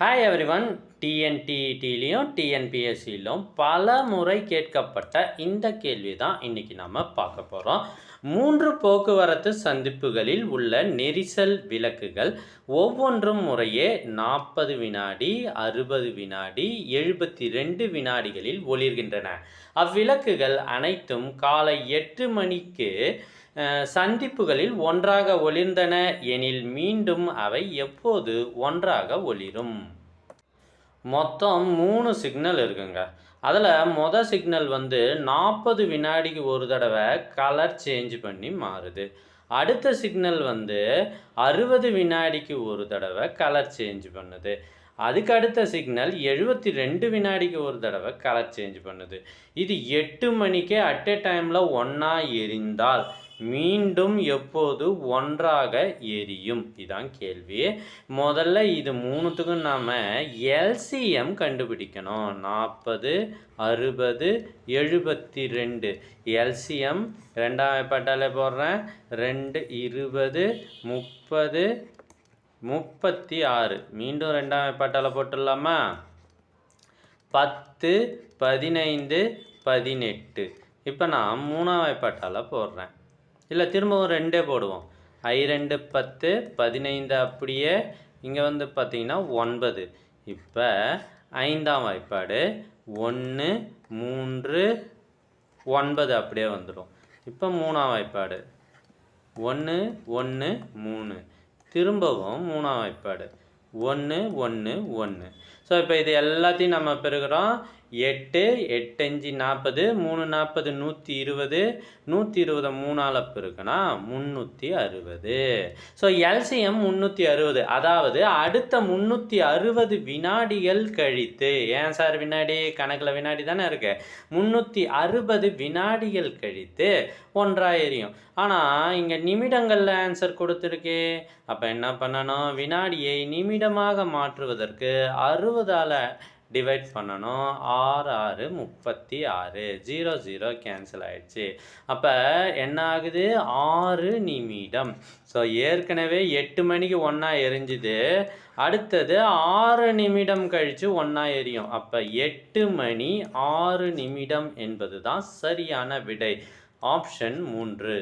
Hi everyone டிஎன்டிஇடிலையும் டிஎன்பிஎஸ்சிலும் பல முறை கேட்கப்பட்ட இந்த கேள்வி தான் இன்றைக்கி நம்ம பார்க்க போகிறோம் மூன்று போக்குவரத்து சந்திப்புகளில் உள்ள நெரிசல் விளக்குகள் ஒவ்வொன்றும் முறையே நாற்பது வினாடி அறுபது வினாடி எழுபத்தி ரெண்டு வினாடிகளில் ஒளிர்கின்றன. அவ்விளக்குகள் அனைத்தும் காலை எட்டு மணிக்கு சந்திப்புகளில் ஒன்றாக ஒளிர்ந்தன எனில் மீண்டும் அவை எப்போது ஒன்றாக ஒளிரும்? மொத்தம் மூணு சிக்னல் இருக்குங்க. அதில் மொதல் சிக்னல் வந்து நாற்பது வினாடிக்கு ஒரு தடவை கலர் சேஞ்ச் பண்ணி மாறுது. அடுத்த சிக்னல் வந்து அறுபது வினாடிக்கு ஒரு தடவை கலர் சேஞ்ச் பண்ணுது. அதுக்கு அடுத்த சிக்னல் எழுபத்தி ரெண்டு வினாடிக்கு ஒரு தடவை கலர் சேஞ்ச் பண்ணுது. இது எட்டு மணிக்கே அட் எ டைமில் ஒன்றா எரிந்தால் மீண்டும் எப்போது ஒன்றாக எரியும்? இதான் கேள்வி. முதல்ல இது மூணுத்துக்கும் நாம் எல்சிஎம் கண்டுபிடிக்கணும். நாற்பது அறுபது எழுபத்தி ரெண்டு எல்சிஎம் ரெண்டாம் பட்டாலே போடுறேன். ரெண்டு இருபது முப்பது முப்பத்தி ஆறு. மீண்டும் ரெண்டாம் பட்டால போட்டுடலாமா? பத்து பதினைந்து பதினெட்டு. இப்போ நான் மூணாம் வாய்ப்பாட்டால் போடுறேன். இல்லை திரும்பவும் ரெண்டே போடுவோம். ஐ ரெண்டு பத்து பதினைந்து அப்படியே. இங்கே வந்து பார்த்தீங்கன்னா ஒன்பது. இப்போ ஐந்தாம் வாய்ப்பாடு ஒன்று மூன்று ஒன்பது அப்படியே வந்துடும். இப்போ மூணாம் வாய்ப்பாடு ஒன்று ஒன்று மூணு. திரும்பவும் மூணாம் வாய்ப்பாடு. ஒன்று ஒன்று ஒன்று ஸோ இப்போ இது எல்லாத்தையும் நம்ம பெறுகிறோம். எட்டு எட்டஞ்சு நாற்பது மூணு நாற்பது நூற்றி இருபது நூற்றி இருபதை மூணால் இருக்குன்னா முந்நூற்றி அறுபது. ஸோ எல்சிஎம் முந்நூற்றி அறுபது. அதாவது அடுத்த முந்நூற்றி அறுபது வினாடிகள் கழித்து ஏன் சார் வினாடி? கணக்கில் வினாடி தானே இருக்கு. முந்நூற்றி அறுபது வினாடிகள் கழித்து ஒன்றாக எரியும் ஆனால் இங்கே நிமிடங்களில் ஆன்சர் கொடுத்துருக்கே. அப்போ என்ன பண்ணணும்? வினாடியை நிமிடமாக மாற்றுவதற்கு அறுபதால் டிவைட் பண்ணணும். ஆறு ஆறு முப்பத்தி ஆறு. ஜீரோ ஜீரோ கேன்சல் ஆகிடுச்சு அப்போ என்ன ஆகுது? ஆறு நிமிடம். ஸோ ஏற்கனவே எட்டு மணிக்கு ஒன்றா எரிஞ்சுது. அடுத்தது ஆறு நிமிடம் கழித்து ஒன்றா எரியும். அப்போ எட்டு மணி ஆறு நிமிடம் என்பது தான் சரியான விடை. ஆப்ஷன் மூன்று.